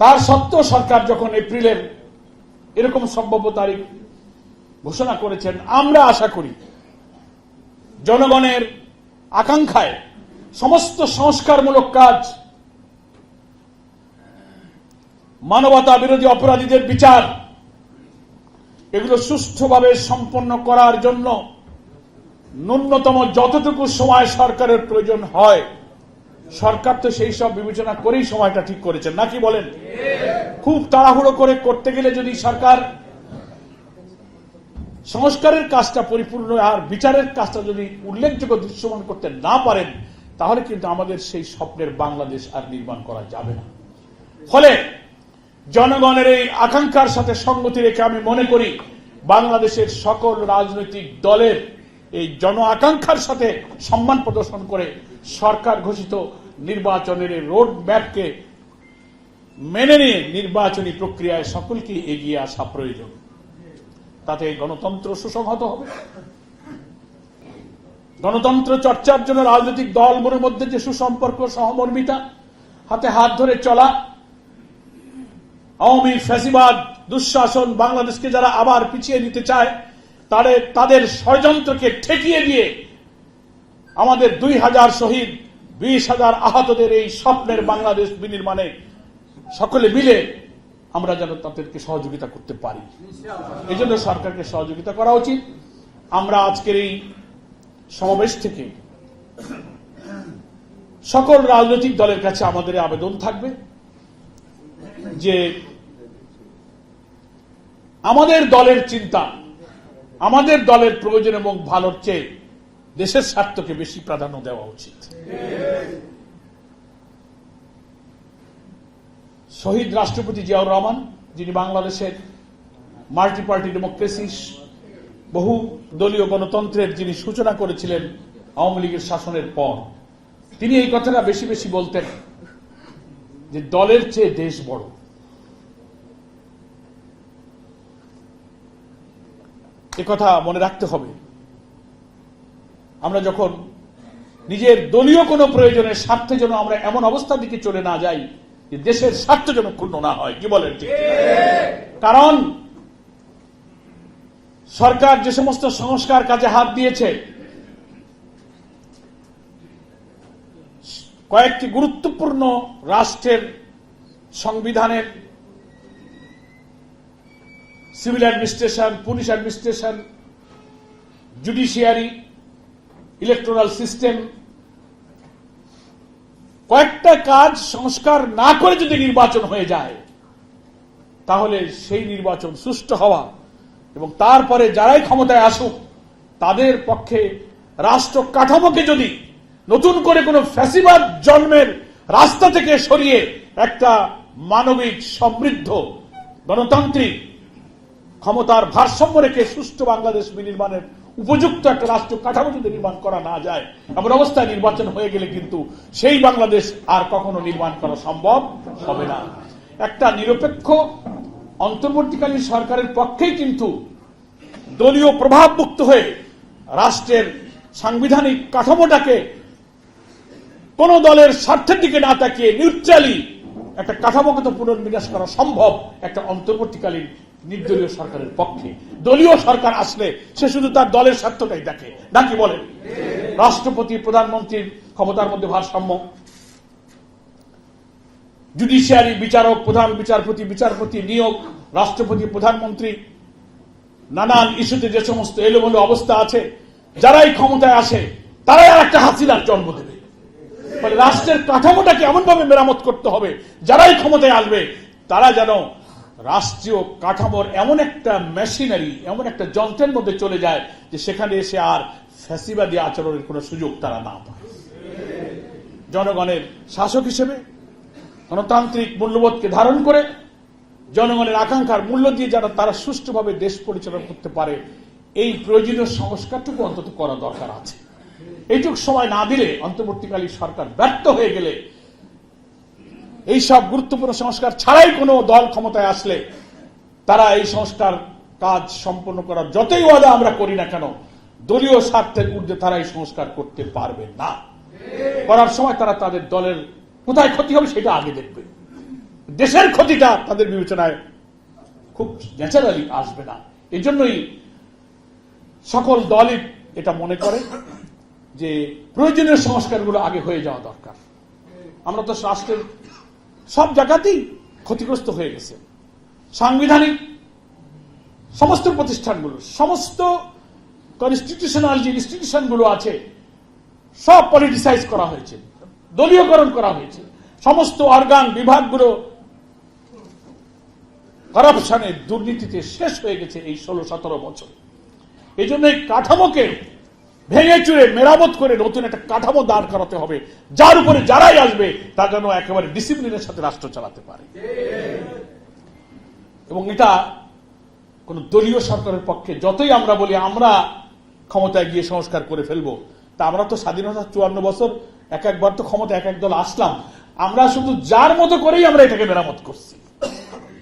তার সত্ত্বেও সরকার যখন এপ্রিলের এরকম সম্ভাব্য তারিখ ঘোষণা করেছেন, আমরা আশা করি জনগণের আকাঙ্ক্ষায় সমস্ত সংস্কারমূলক কাজ, মানবতা বিরোধী অপরাধীদের বিচার, এগুলো সুষ্ঠুভাবে সম্পন্ন করার জন্য ন্যূনতম যতটুকু সময় সরকারের প্রয়োজন হয় সরকার তো সেই সব বিবেচনা করেই সময়টা ঠিক করেছেন নাকি বলেন? খুব তাড়াহুড়ো করে করতে গেলে যদি সরকার সংস্কারের কাজটা পরিপূর্ণ আর বিচারের কাজটা যদি উল্লেখযোগ্য দৃশ্যমান করতে না পারেন, তাহলে কিন্তু আমাদের সেই স্বপ্নের বাংলাদেশ আর নির্মাণ করা যাবে না। ফলে জনগণের এই আকাঙ্ক্ষার সাথে সঙ্গতি রেখে আমি মনে করি, বাংলাদেশের সকল রাজনৈতিক দলের এই জন আকাঙ্ক্ষার সাথে সম্মান প্রদর্শন করে সরকার ঘোষিত নির্বাচনের রোড ম্যাপকে মেনে নিয়ে নির্বাচনী প্রক্রিয়ায় সকলকে এগিয়ে আসা প্রয়োজন। তাতে গণতন্ত্র সুসংহত হবে। গণতন্ত্র চর্চার জন্য রাজনৈতিক দলগুলোর মধ্যে যে সুসম্পর্ক, সহমর্মিতা, হাতে হাত ধরে চলা, আওয়ামী ফ্যাসিবাদ, দুঃশাসন, বাংলাদেশকে যারা আবার পিছিয়ে নিতে চায় তাদের তাদের ষড়যন্ত্রকে ঠেকিয়ে দিয়ে আমাদের দুই হাজার শহীদ, বিশ হাজার আহতদের এই স্বপ্নের বাংলাদেশ বিনির্মাণে সকলে মিলে আমরা যেন তাদেরকে সহযোগিতা করতে পারি। এই জন্য সরকারকে সহযোগিতা করা উচিত। আমরা আজকের এই সমাবেশ থেকে সকল রাজনৈতিক দলের কাছে আমাদের আবেদন থাকবে যে আমাদের দলের চিন্তা আমাদের দলের প্রয়োজন এবং ভালোর চেয়ে দেশের স্বার্থকে বেশি প্রাধান্য দেওয়া উচিত। শহীদ রাষ্ট্রপতি জিয়াউর রহমান, যিনি বাংলাদেশের মাল্টি পার্টি ডেমোক্রেসি বহু দলীয় গণতন্ত্রের যিনি সূচনা করেছিলেন আওয়ামী লীগের শাসনের পর, তিনি এই কথাটা বেশি বেশি বলতেন যে দলের চেয়ে দেশ বড়। কথা মনে রাখতে হবে। আমরা যখন নিজের দলীয় কোনো প্রয়োজনের স্বার্থে যেন আমরা এমন অবস্থার দিকে চলে না যাই, যে দেশের স্বার্থ যেন পূর্ণ না হয়, কি বলেন ঠিক? কারণ সরকার যে সমস্ত সংস্কার কাজে হাত দিয়েছে, কয়েকটি গুরুত্বপূর্ণ রাষ্ট্রের সংবিধানের civil administration, police administration, judiciary electoral system কয়েকটা কাজ সংস্কার না করে যদি নির্বাচন হয়ে যায়, তাহলে সেই নির্বাচন সুষ্ঠু হওয়া এবং তারপরে যারাই ক্ষমতায় আসুক, তাদের পক্ষে রাষ্ট্র কাঠামোকে যদি নতুন করে কোনো ফ্যাসিবাদ জন্মের রাস্তা থেকে সরিয়ে একটা মানবিক সমৃদ্ধ গণতান্ত্রিক ক্ষমতার ভারসাম্য রেখে সুষ্ঠু বাংলাদেশ বিনির্মাণের উপযুক্ত একটা রাষ্ট্র কাঠামো যদি নির্মাণ করা না যায়, এমন অবস্থায় নির্বাচন হয়ে গেলে কিন্তু সেই বাংলাদেশ আর কখনো নির্মাণ করা সম্ভব হবে না। একটা নিরপেক্ষ, অন্তর্বর্তীকালীন সরকারের পক্ষেই কিন্তু দলীয় প্রভাবমুক্ত হয়ে রাষ্ট্রের সাংবিধানিক কাঠামোটাকে কোন দলের স্বার্থের দিকে না তাকিয়ে নিউট্রালি একটা কাঠামোগত পুনর্বিন্যাস করা সম্ভব একটা অন্তর্বর্তীকালীন নির্দলীয় সরকারের পক্ষে। দলীয় সরকার আসলে সে শুধু তার দলের স্বার্থটাই দেখে। নাকি বলেন? রাষ্ট্রপতি, প্রধানমন্ত্রীর ক্ষমতার মধ্যে ভারসাম্য। জুডিশিয়ারি বিচারক, প্রধান বিচারপতি বিচারপতি নিয়োগ, রাষ্ট্রপতি, প্রধানমন্ত্রী, নানান ইস্যুতে যে সমস্ত এলোমেলো অবস্থা আছে, যারাই ক্ষমতায় আসে, তারাই আর একটা হাসিনার জন্ম দেবে। রাষ্ট্রের কাঠামোটাকে এমনভাবে মেরামত করতে হবে, যারাই ক্ষমতায় আসবে, তারা যেন রাষ্ট্রীয় কাঠামোর এমন একটা মেশিনারি এমন একটা যন্ত্রের মধ্যে চলে যায় যে সেখানে এসে আর ফ্যাসিবাদী আচরণের কোনো সুযোগ তারা না পায়। জনগণের শাসক হিসেবে, গণতান্ত্রিক মূল্যবোধকে ধারণ করে, জনগণের আকাঙ্ক্ষার মূল্য দিয়ে যারা তারা সুষ্ঠুভাবে দেশ পরিচালনা করতে পারে, এই প্রয়োজনীয় সংস্কারটুকু অন্তত করা দরকার আছে। এইটুক সময় না দিলে অন্তর্বর্তীকালীন সরকার ব্যর্থ হয়ে গেলে এই সব গুরুত্বপূর্ণ সংস্কার ছাড়াই কোনো দল ক্ষমতায় আসলে তারা এই সংস্কার কাজ সম্পন্ন করার যতই ওয়াদা আমরা করি না কেন, দলীয় স্বার্থের ঊর্ধ্বে তারা এই সংস্কার করতে পারবে না। করার সময় তারা তাদের দলের কোথায় ক্ষতি হবে সেটা আগে দেখবে। দেশের ক্ষতিটা তাদের বিবেচনায় খুব ন্যাচারালি আসবে না। এই জন্যই সকল দলই এটা মনে করে যে প্রয়োজনীয় সংস্কারগুলো আগে হয়ে যাওয়া দরকার। আমরা তো রাষ্ট্রের সব জায়গাতেই ক্ষতিগ্রস্ত হয়ে গেছে। সাংবিধানিক সমস্ত প্রতিষ্ঠানগুলো, সমস্ত কনস্টিটিউশনাল যে ইনস্টিটিউশনগুলো আছে, সব পলিটিসাইজ করা হয়েছে, দলীয়করণ করা হয়েছে। সমস্ত অর্গান বিভাগগুলো করাপশনে দুর্নীতিতে শেষ হয়ে গেছে এই ষোলো সতেরো বছর। এই জন্য এই কাঠামোকে ভেঙে চুরে মেরামত করে নতুন একটা কাঠামো দাঁড় করাতে হবে। যার উপরে যারাই আসবে, তা যেন একেবারে ডিসিপ্লিনের সাথে রাষ্ট্র চালাতে পারে। এবং এটা কোন দলীয় সরকারের পক্ষে যতই আমরা বলি, আমরা ক্ষমতায় গিয়ে সংস্কার করে ফেলব, তা আমরা তো স্বাধীনতা চুয়ান্ন বছর, এক একবার তো ক্ষমতা এক এক দল আসলাম। আমরা শুধু যার মতো করেই আমরা এটাকে মেরামত করছি।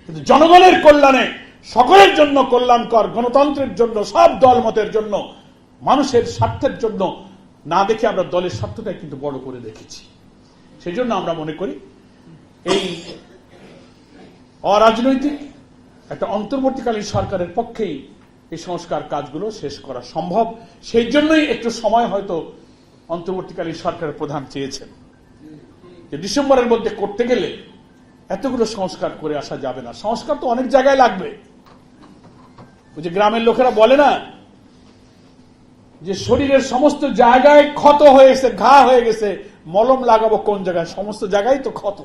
কিন্তু জনগণের কল্যাণে, সকলের জন্য কল্যাণকর, গণতন্ত্রের জন্য, সব দল মতের জন্য মানুষের স্বার্থের জন্য না দেখে আমরা দলের স্বার্থটাই কিন্তু বড় করে দেখেছি। সেই জন্য আমরা মনে করি, এই অরাজনৈতিক একটা অন্তর্বর্তীকালীন সরকারের পক্ষেই এই সংস্কার কাজগুলো শেষ করা সম্ভব। সেই জন্যই একটু সময় হয়তো অন্তর্বর্তীকালীন সরকারের প্রধান চেয়েছেন। যে ডিসেম্বরের মধ্যে করতে গেলে এতগুলো সংস্কার করে আসা যাবে না। সংস্কার তো অনেক জায়গায় লাগবে। ওই যে গ্রামের লোকেরা বলে না যে শরীরের সমস্ত জায়গায় ক্ষত হয়ে গেছে ঘা হয়ে গেছে, মলম লাগাবো কোন জায়গায়? সমস্ত জায়গায় তো ক্ষত।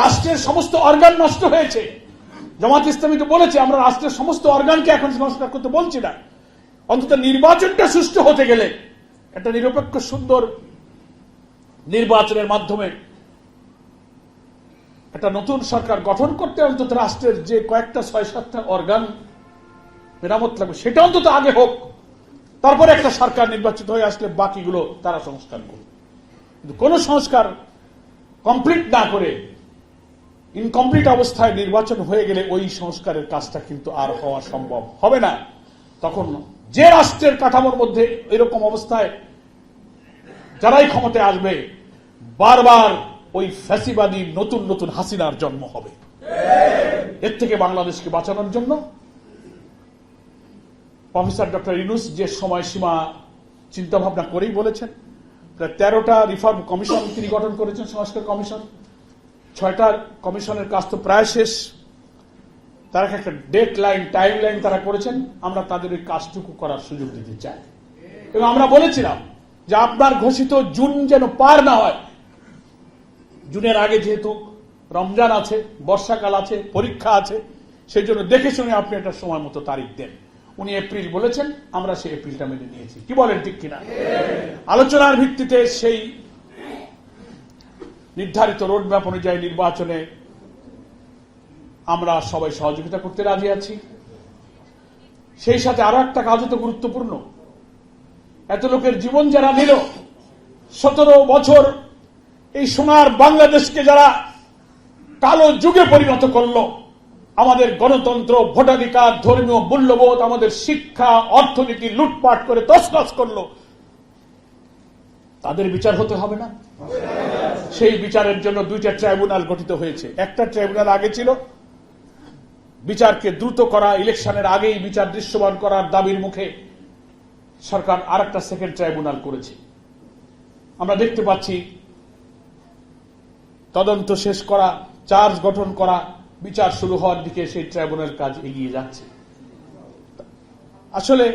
রাষ্ট্রের সমস্ত অর্গান নষ্ট হয়েছে। জামাত ইসলামী তো বলেছে, আমরা রাষ্ট্রের সমস্ত অর্গানকে এখন সংস্কার করতে বলছি না। অন্তত নির্বাচনটা সুষ্ঠু হতে গেলে একটা নিরপেক্ষ, সুন্দর নির্বাচনের মাধ্যমে একটা নতুন সরকার গঠন করতে অন্তত রাষ্ট্রের যে কয়েকটা ছয় সাতটা অর্গান মেরামত লাগবে, সেটা অন্তত আগে হোক। তারপরে একটা সরকার নির্বাচিত হয়ে আসলে বাকিগুলো তারা সংস্কার করবে। কিন্তু কোন সংস্কার কমপ্লিট না করে ইনকমপ্লিট অবস্থায় নির্বাচন হয়ে গেলে ওই সংস্কারের কাজটা কিন্তু আর হওয়া সম্ভব হবে না। তখন যে রাষ্ট্রের কাঠামোর মধ্যে এরকম অবস্থায় যারাই ক্ষমতায় আসবে, বারবার ওই ফ্যাসিবাদী নতুন নতুন হাসিনার জন্ম হবে। এর থেকে বাংলাদেশকে বাঁচানোর জন্য প্রফেসর ডক্টর ইনুস যে সময়সীমা চিন্তা ভাবনা করেই বলেছেন তেরোটা রিফর্ম কমিশন তিনি গঠন করেছেন, সংস্কার কমিশন। ছয়টা কমিশনের কাজ তো প্রায় শেষ। তারা একটা ডেট লাইন টাইম লাইন তারা করেছেন। আমরা তাদের ওই কাজটুকু করার সুযোগ দিতে চাই। এবং আমরা বলেছিলাম যে আপনার ঘোষিত জুন যেন পার না হয়। জুনের আগে যেহেতু রমজান আছে, বর্ষাকাল আছে, পরীক্ষা আছে, সেই জন্য দেখে শুনে আপনি একটা সময় মতো তারিখ দেন। উনি এপ্রিল বলেছেন, আমরা সেই এপ্রিলটা মেনে নিয়েছি। কি বলেন ঠিক কিনা? আলোচনার ভিত্তিতে সেই নির্ধারিত রোড রোডম্যাপ অনুযায়ী নির্বাচনে আমরা সবাই সহযোগিতা করতে রাজি আছি। সেই সাথে আরও একটা কাজও তো গুরুত্বপূর্ণ। এত লোকের জীবন যারা নিল, সতেরো বছর এই সোনার বাংলাদেশকে যারা কালো যুগে পরিণত করল আমাদের গণতন্ত্র, ভোটাধিকার, ধর্মীয় মূল্যবোধ, আমাদের শিক্ষা, অর্থনীতি লুটপাট করে তসনস করল। তাদের বিচার হতে হবে না। সেই বিচারের জন্য দুইটা ট্রাইব্যুনাল গঠিত হয়েছে। একটা ট্রাইব্যুনাল আগে ছিল। বিচারকে দ্রুত করা, ইলেকশনের আগেই বিচার দৃশ্যমান করার দাবির মুখে সরকার আর একটা সেকেন্ড ট্রাইব্যুনাল করেছে। আমরা দেখতে পাচ্ছি, তদন্ত শেষ করা, চার্জ গঠন করা বিচার শুরু হওয়ার দিকে সেই ট্রাইব্যুনাল কাজ এগিয়ে যাচ্ছে। আসলে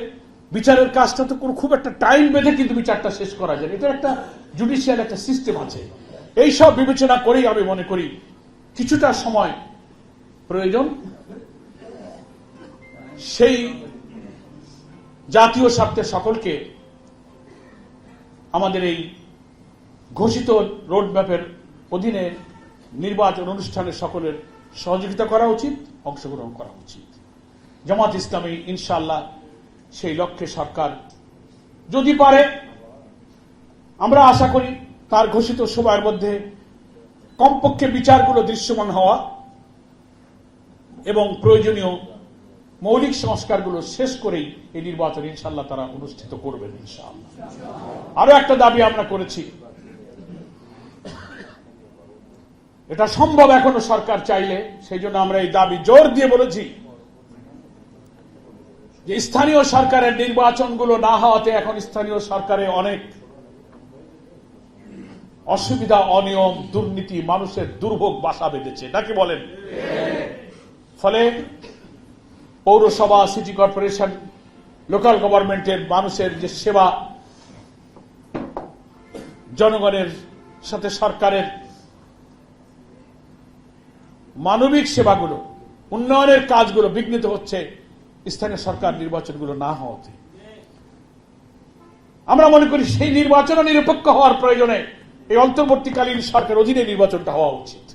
বিচারের কাজটা তো খুব একটা টাইম বেঁধে কিন্তু বিচারটা শেষ করা যায় এটা একটা জুডিশিয়াল একটা সিস্টেম আছে। এই সব বিবেচনা করেই আমি মনে করি কিছুটা সময় প্রয়োজন। সেই জাতীয় স্বার্থে সকলকে আমাদের এই ঘোষিত রোডম্যাপের অধীনে নির্বাচন অনুষ্ঠানে সকলের সহযোগিতা করা উচিত, অংশগ্রহণ করা উচিত। জামাত ইসলামী ইনশাল্লাহ সেই লক্ষ্যে সরকার যদি পারে, আমরা আশা করি তার ঘোষিত সময়ের মধ্যে কমপক্ষে বিচারগুলো দৃশ্যমান হওয়া এবং প্রয়োজনীয় মৌলিক সংস্কারগুলো শেষ করেই এই নির্বাচন ইনশাল্লাহ তারা অনুষ্ঠিত করবেন ইনশাআল্লাহ। আরও একটা দাবি আমরা করেছি এটা সম্ভব এখনও সরকার চাইলে সেই জন্য আমরা এই দাবি জোর দিয়ে বলেছি যে স্থানীয় সরকারের নির্বাচনগুলো না হওয়াতে এখন স্থানীয় সরকারে অনেক অসুবিধা, অনিয়ম, দুর্নীতি, মানুষের দুর্ভোগ বাসা বেঁধেছে। নাকি বলেন। ফলে পৌরসভা, সিটি কর্পোরেশন, লোকাল গভর্নমেন্টের মানুষের যে সেবা, জনগণের সাথে সরকারের মানবিক সেবাগুলো, উন্নয়নের কাজগুলো বিঘ্নিত হচ্ছে, স্থানীয় সরকার নির্বাচনগুলো না হওয়াতে। আমরা মনে করি সেই নির্বাচন নিরপেক্ষ হওয়ার প্রয়োজনে এই অন্তর্বর্তীকালীন সরকার অধীনে নির্বাচনটা হওয়া উচিত।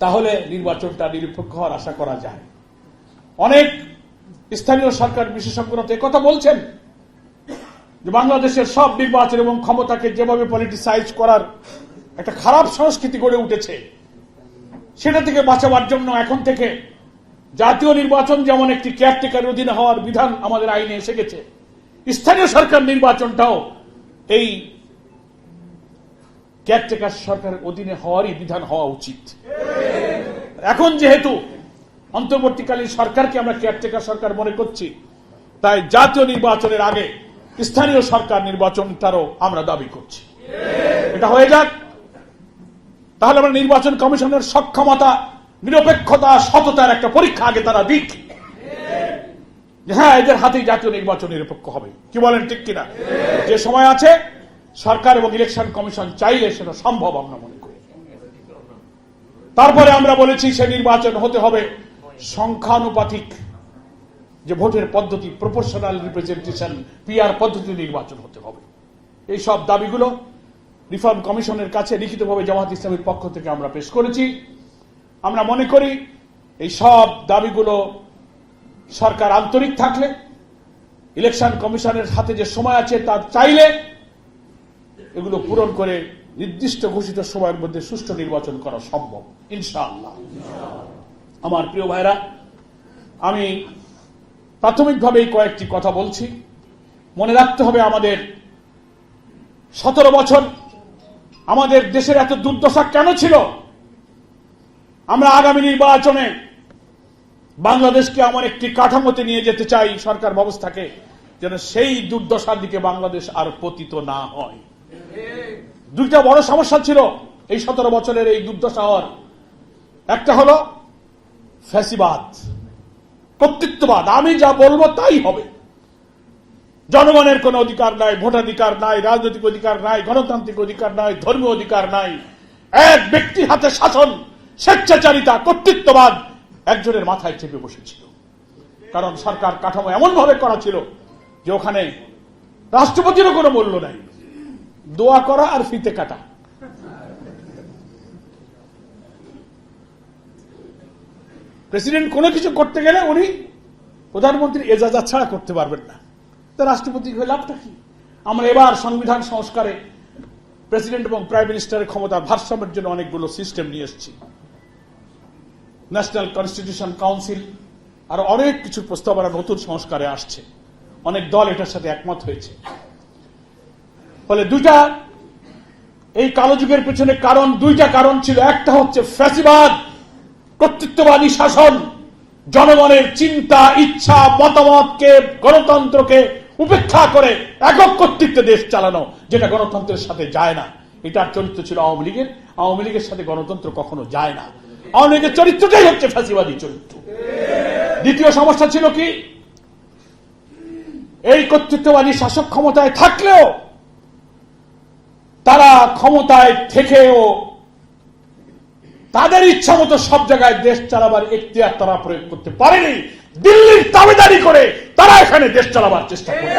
তাহলে নির্বাচনটা নিরপেক্ষ হওয়ার আশা করা যায়। অনেক স্থানীয় সরকার বিশেষজ্ঞরা তো কথা বলছেন যে বাংলাদেশের সব নির্বাচন এবং ক্ষমতাকে যেভাবে পলিটিসাইজ করার একটা খারাপ সংস্কৃতি গড়ে উঠেছে সেটা থেকে বাঁচাবার জন্য এখন থেকে জাতীয় নির্বাচন যেমন একটি কেয়ারটেকার অধীনে হওয়ার বিধান আমাদের আইনে এসে গেছে, স্থানীয় সরকার নির্বাচনটাও এই কেয়ারটেকার সরকারের অধীনে হওয়ারই বিধান হওয়া উচিত। এখন যেহেতু অন্তর্বর্তীকালীন সরকারকে আমরা কেয়ারটেকার সরকার মনে করছি, তাই জাতীয় নির্বাচনের আগে স্থানীয় সরকার নির্বাচনটারও আমরা দাবি করছি। এটা হয়ে যাক। তাহলে আমরা নির্বাচন কমিশনের সক্ষমতা, নিরপেক্ষতা, সততার একটা পরীক্ষা আগে তারা দিক। হ্যাঁ এদের হাতেই জাতীয় নির্বাচন নিরপেক্ষ হবে। কি বলেন ঠিক কিনা? যে সময় আছে, সরকার এবং ইলেকশন কমিশন চাইলে সেটা সম্ভব আমরা মনে করি। তারপরে আমরা বলেছি, সে নির্বাচন হতে হবে সংখ্যানুপাতিক। যে ভোটের পদ্ধতি প্রপোর্শনাল রিপ্রেজেন্টেশন পিআর পদ্ধতি নির্বাচন হতে হবে। এই সব দাবিগুলো রিফর্ম কমিশনের কাছে লিখিতভাবে জামাত ইসলামের পক্ষ থেকে আমরা পেশ করেছি। আমরা মনে করি এই সব দাবিগুলো সরকার আন্তরিক থাকলে, ইলেকশন কমিশনের হাতে যে সময় আছে তা চাইলে এগুলো পূরণ করে নির্দিষ্ট ঘোষিত সময়ের মধ্যে সুষ্ঠু নির্বাচন করা সম্ভব, ইনশাআল্লাহ। আমার প্রিয় ভাইরা, আমি প্রাথমিকভাবে এই কয়েকটি কথা বলছি। মনে রাখতে হবে আমাদের সতেরো বছর আমাদের দেশের এত দুর্দশা কেন ছিল? আমরা আগামী নির্বাচনে বাংলাদেশকে আমার একটি কাঠামোতে নিয়ে যেতে চাই সরকার ব্যবস্থাকে, যেন সেই দুর্দশার দিকে বাংলাদেশ আর পতিত না হয়। দুইটা বড় সমস্যা ছিল এই সতেরো বছরের এই দুর্দশা হওয়ার। একটা হলো ফ্যাসিবাদ, কর্তৃত্ববাদ। আমি যা বলব তাই হবে। জনগণের কোনো অধিকার নাই, ভোটাধিকার নাই, রাজনৈতিক অধিকার নাই, গণতান্ত্রিক অধিকার নাই, ধর্মীয় অধিকার নাই। এক ব্যক্তির হাতে শাসন, স্বেচ্ছাচারিতা, কর্তৃত্ববাদ একজনের মাথায় চেপে বসেছিল। কারণ সরকার কাঠামো এমন ভাবে করা ছিল যে ওখানে রাষ্ট্রপতিরও কোনো মূল্য নাই। দোয়া করা আর ফিতে কাটা। প্রেসিডেন্ট কোনো কিছু করতে গেলে উনি প্রধানমন্ত্রীর এজাজা ছাড়া করতে পারবেন না। তো রাষ্ট্রপতি হয়ে লাভটা কি? আমরা এবার সংবিধান সংস্কারে প্রেসিডেন্ট এবং প্রাইম মিনিস্টারের ক্ষমতা ভারসাম্যের জন্য অনেকগুলো সিস্টেম নিয়ে এসেছি। ন্যাশনাল কনস্টিটিউশন কাউন্সিল আর অনেক কিছু প্রস্তাবনা নতুন সংস্কারে আসছে। অনেক দল এটার সাথে একমত হয়েছে। ফলে দুইটা এই কালো যুগের পেছনে কারণ, দুইটা কারণ ছিল। একটা হচ্ছে ফ্যাসিবাদ, কর্তৃত্ববাদী শাসন। জনগণের চিন্তা, ইচ্ছা, মতামতকে, গণতন্ত্রকে উপেক্ষা করে একক কর্তৃত্বে দেশ চালানো, যেটা গণতন্ত্রের সাথে যায় না। এটার চরিত্র ছিল আওয়ামী লীগের। আওয়ামী লীগের সাথে গণতন্ত্র কখনো যায় না। আওয়ামী লীগের চরিত্রটাই হচ্ছে ফ্যাসিবাদী চরিত্র। দ্বিতীয় সমস্যা ছিল কি? এই কর্তৃত্ববাদী শাসক ক্ষমতায় থাকলেও তারা ক্ষমতায় থেকেও তাদের ইচ্ছা মতো সব জায়গায় দেশ চালাবার এখতিয়ার তারা প্রয়োগ করতে পারেনি। দিল্লির দাবিদারি করে তারা এখানে দেশ চালাবার চেষ্টা করে।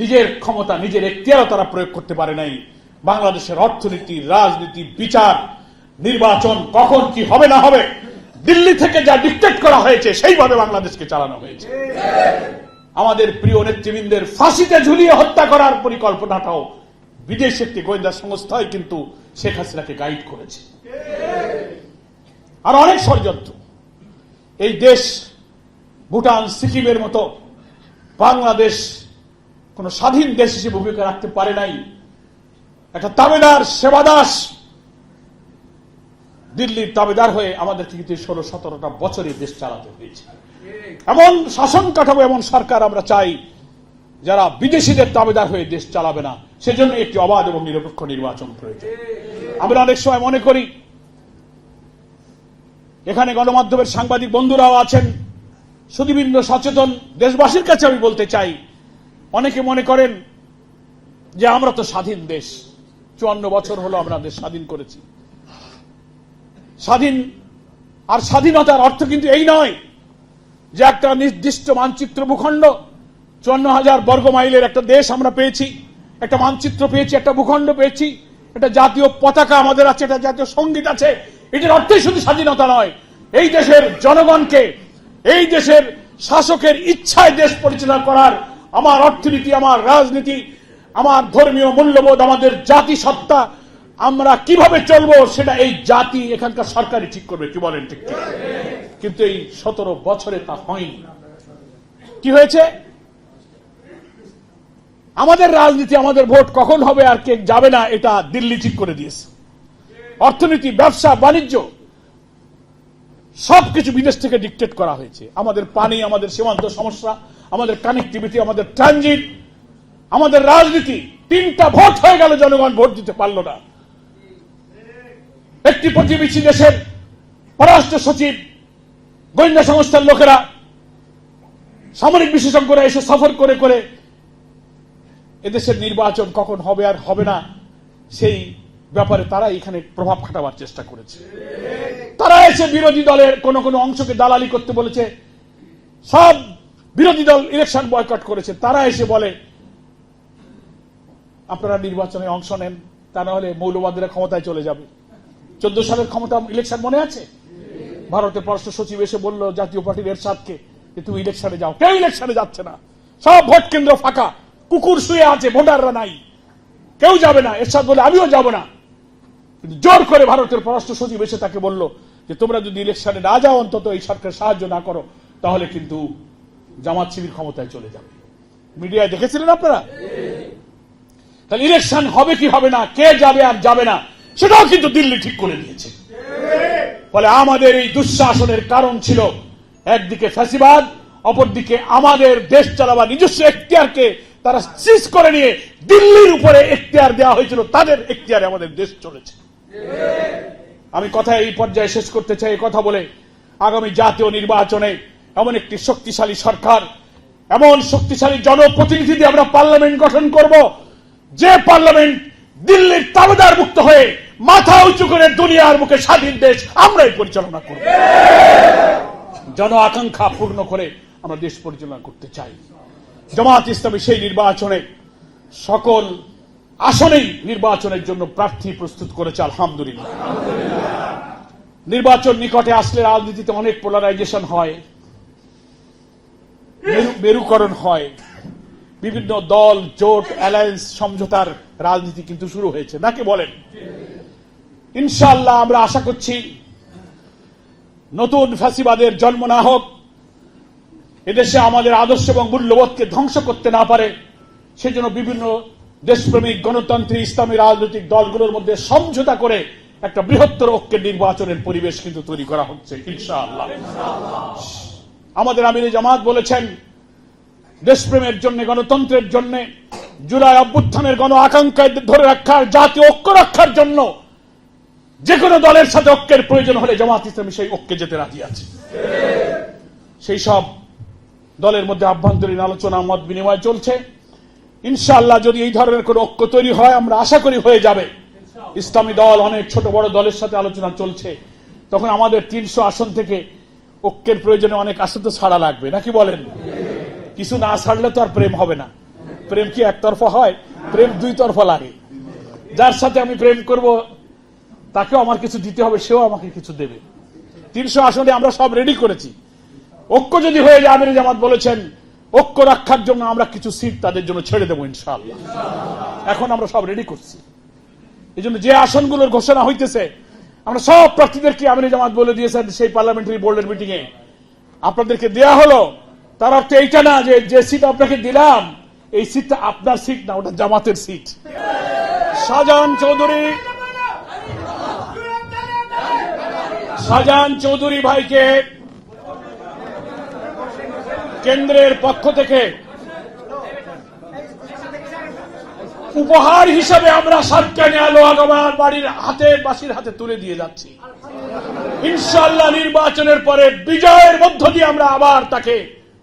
নিজের ক্ষমতা, নিজের এখতিয়ারও তারা প্রয়োগ করতে পারে নাই। বাংলাদেশের অর্থনীতি, রাজনীতি, বিচার, নির্বাচন কখন কি হবে না হবে, দিল্লি থেকে যা ডিক্টেট করা হয়েছে, সেইভাবে বাংলাদেশকে চালানো হয়েছে। আমাদের প্রিয় নেতৃবৃন্দের ফাঁসিতে ঝুলিয়ে হত্যা করার পরিকল্পনাটাও বিদেশি একটি গোয়েন্দা সংস্থায় কিন্তু শেখ হাসিনাকে গাইড করেছে। আর অনেক ষড়যন্ত্র। এই দেশ ভুটান, সিকিমের মতো বাংলাদেশ কোন স্বাধীন দেশ হিসেবে ভূমিকা রাখতে পারে নাই। একটা তাবেদার সেবাদাস দিল্লির তাবেদার হয়ে আমাদেরকে কিন্তু ষোলো, সতেরোটা বছরে দেশ চালাতে হয়েছে। এমন শাসন কাঠামো, এমন সরকার আমরা চাই যারা বিদেশিদের তাবেদার হয়ে দেশ চালাবে না। সেজন্য একটি অবাধ এবং নিরপেক্ষ নির্বাচন প্রয়োজন। আমরা অনেক সময় মনে করি এখানে গণমাধ্যমের সাংবাদিক বন্ধুরাও আছেন। সুদীবৃন্দ সচেতন, দেশবাসীর কাছে আমি বলতে চাই, অনেকে মনে করেন যে আমরা তো স্বাধীন দেশ। চুয়ান্ন বছর হলো আমরা দেশ স্বাধীন করেছি। স্বাধীন আর স্বাধীনতার অর্থ কিন্তু এই নয় যে একটা নির্দিষ্ট মানচিত্র ভূখণ্ড, চুয়ান্ন হাজার বর্গ মাইলের একটা দেশ আমরা পেয়েছি, একটা মানচিত্র পেয়েছি, একটা ভূখণ্ড পেয়েছি, একটা জাতীয় পতাকা আমাদের আছে, একটা জাতীয় সংগীত আছে এটার অর্থই শুধু স্বাধীনতা নয়, এই দেশের জনগণকে, এই দেশের শাসকের ইচ্ছায় দেশ পরিচালনা করার আমার অর্থনীতি, আমার রাজনীতি, আমার ধর্মীয় মূল্যবোধ, আমাদের জাতি সত্তা আমরা কীভাবে চলবো সেটা এই জাতি এখানকার সরকারই ঠিক করবে, কি বলেন ঠিক? কিন্তু এই সতেরো বছরে তা হয়নি। কি হয়েছে? আমাদের রাজনীতি, আমাদের ভোট কখন হবে আর কে যাবে না, এটা দিল্লি ঠিক করে দিয়েছে। অর্থনীতি, ব্যবসা, বাণিজ্য, সবকিছু বিদেশ থেকে ডিকটেট করা হয়েছে। আমাদের পানি, আমাদের সীমান্ত সমস্যা, আমাদের কানেক্টিভিটি আমাদের ট্রানজিট আমাদের রাজনীতি, তিনটা ভোট হয়ে গেল, জনগণ ভোট দিতে পারল না। একটি প্রতিবেশী দেশের পররাষ্ট্র সচিব, গোয়েন্দা সংস্থার লোকেরা সামরিক বিশেষজ্ঞরা এসে সফর করে করে এদেশের নির্বাচন কখন হবে আর হবে না, সেই ব্যাপারে তারা এখানে প্রভাব খাটাবার চেষ্টা করেছে। তারা এসে বিরোধী দলের কোন কোন অংশকে দালালি করতে বলেছে। সব বিরোধী দল ইলেকশন বয়কট করেছে। তারা এসে বলে, আপনারা নির্বাচনে অংশ নেন, তা না হলে মৌলবাদীরা ক্ষমতায় চলে যাবে। চোদ্দ সালের ক্ষমতা ইলেকশন মনে আছে? ভারতের পররাষ্ট্র সচিব এসে বলল, জাতীয় পার্টির এরশাদকে যে তুমি ইলেকশনে যাও। কেউ ইলেকশনে যাচ্ছে না। সব ভোট কেন্দ্র ফাঁকা। কুকুর শুয়ে আছে, ভোটাররা নাই। কেউ যাবে না। এরশাদ বলে, আমিও যাব না। জোর করে ভারতের পররাষ্ট্র সচিব এসে তাকে বলল যে, তোমরা যদি ইলেকশনে না যাও, অন্তত এই সরকার সাহায্য না করো, তাহলে কিন্তু জামাত শিবির ক্ষমতায় চলে যাবে। মিডিয়ায় দেখেছিলেন আপনারা? তাহলে ইলেকশন হবে কি হবে না, কে যাবে আর যাবে না, সেটাও কিন্তু দিল্লি ঠিক করে দিয়েছে। ফলে আমাদের এই দুঃশাসনের কারণ ছিল, একদিকে ফ্যাসিবাদ, অপরদিকে আমাদের দেশ চালাবার নিজস্ব এখতিয়ারকে তারা সিজ করে নিয়ে দিল্লির উপরে এখতিয়ার দেওয়া হয়েছিল, তাদের এখতিয়ারে আমাদের দেশ চলেছে। আমি কথা এই পর্যায়ে শেষ করতে চাই কথা বলে আগামী জাতীয় নির্বাচনে এমন একটি শক্তিশালী সরকার, এমন শক্তিশালী জনপ্রতিনিধি দিয়ে আমরা পার্লামেন্ট গঠন করব, যে পার্লামেন্ট দিল্লির তাবেদার মুক্ত হয়ে মাথা উঁচু করে দুনিয়ার মুখে স্বাধীন দেশ আমরাই পরিচালনা করব। জন আকাঙ্ক্ষা পূর্ণ করে আমরা দেশ পরিচালনা করতে চাই। জামাত ইসলামী সেই নির্বাচনে সকল আসনেই নির্বাচনের জন্য প্রার্থী প্রস্তুত করেছে, আলহামদুলিল্লাহ। নির্বাচন নিকটে আসলে রাজনীতিতে অনেক পোলারাইজেশন হয়, মেরু- মেরুকরণ হয়। বিভিন্ন দল, জোট অ্যালায়েন্স সমঝোতার রাজনীতি কিন্তু শুরু হয়েছে। নাকি বলেন? ইনশাল্লাহ আমরা আশা করছি নতুন ফ্যাসিবাদের জন্ম না হোক, এদেশে আমাদের আদর্শ এবং মূল্যবোধকে ধ্বংস করতে না পারে, সেজন্য বিভিন্ন দেশপ্রেমিক গণতান্ত্রিক ইসলামী রাজনৈতিক দলগুলোর মধ্যে সমঝোতা করে একটা বৃহত্তর ঐক্যের নির্বাচনের পরিবেশ কিন্তু তৈরি করা হচ্ছে, ইনশাআল্লাহ। আমাদের আমির জামাত বলেছেন, দেশপ্রেমের জন্য, গণতন্ত্রের জন্য, জুলাই অভ্যুত্থানের গণ আকাঙ্ক্ষায় ধরে রাখার, জাতীয় ঐক্য রক্ষার জন্য যে কোনো দলের সাথে ঐক্যের প্রয়োজন হলে জামাত ইসলামী সেই ঐক্যে যেতে রাজি আছে। সেই সব দলের মধ্যে আভ্যন্তরীণ আলোচনা, মত বিনিময় চলছে। ইনশাআল্লাহ যদি এই ধরনের কোন ঐক্য তৈরি হয়, আমরা আশা করি হয়ে যাবে। ইসলামী দল, অনেক ছোট বড় দলের সাথে আলোচনা চলছে। তখন আমাদের তিনশো আসন থেকে ঐক্যের প্রয়োজনে অনেক আসন তো ছাড়া লাগবে নাকি বলেন? কিছু না ছাড়লে তো আর প্রেম হবে না। প্রেম কি একতরফা হয়? প্রেম দুই তরফা লাগে। যার সাথে আমি প্রেম করব, তাকেও আমার কিছু দিতে হবে, সেও আমাকে কিছু দেবে। তিনশো আসনে আমরা সব রেডি করেছি। ঐক্য যদি হয়ে যায়, আমির জামাত বলেছেন ঐক্য রক্ষার জন্য আমরা কিছু সিট তাদের জন্য ছেড়ে দেবো, ইনশাআল্লাহ। এখন আমরা সব রেডি করছি। এই জন্য যে আসনগুলোর ঘোষণা হইতেছে, আমরা সব প্রার্থীদেরকে আমির জামাত বলে দিয়েছেন সেই পার্লামেন্টারি বোর্ডের মিটিং এ আপনাদেরকে দেয়া হলো। তার অর্থ এইটা না যে যে সিট আপনাকে দিলাম, এই সিটটা আপনার সিট না, ওটা জামাতের সিট শাহজাহান চৌধুরী শাহজাহান চৌধুরী ভাইকে কেন্দ্রের পক্ষ থেকে উপহার হিসেবে আমরা সাতকানিয়া লোহাগমার বাড়ির হাতে, বাসির হাতে তুলে দিয়ে যাচ্ছি। ইনশাল্লাহ নির্বাচনের পরে বিজয়ের মধ্য দিয়ে আমরা আবার তাকে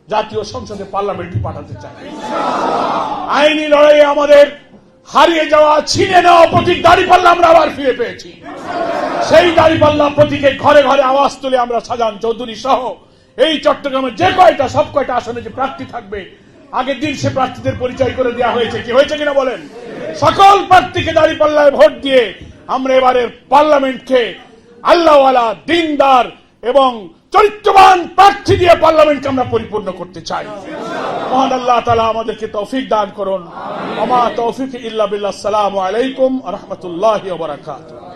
জাতীয় সংসদে পার্লামেন্টে পাঠাতে চাই। আইনি লড়াইয়ে আমাদের হারিয়ে যাওয়া ছিনে নেওয়া প্রতীক দাঁড়িপাল্লা আমরা আবার ফিরে পেয়েছি। সেই দাঁড়িপাল্লা প্রতীকে ঘরে ঘরে আওয়াজ তুলে আমরা সাজান চৌধুরী সহ এই চট্টগ্রামের যে কয়টা, সব কয়টা আসনে যে প্রার্থী থাকবে আগের দিন সে প্রার্থীদের পরিচয় করে দেওয়া হয়েছে। কি হয়েছে কিনা বলেন? সকল প্রার্থীকে দাঁড়িয়ে পাল্লায় ভোট দিয়ে আমরা এবারের পার্লামেন্টকে আল্লাহওয়ালা, দিনদার এবং চরিত্রবান প্রার্থী দিয়ে পার্লামেন্টকে আমরা পরিপূর্ণ করতে চাই। মহান আল্লাহ তালা আমাদেরকে তৌফিক দান করুন। আমা তৌফিক ইল্লা সালাম আলাইকুম রহমতুল্লাহ বারাকাতুহ।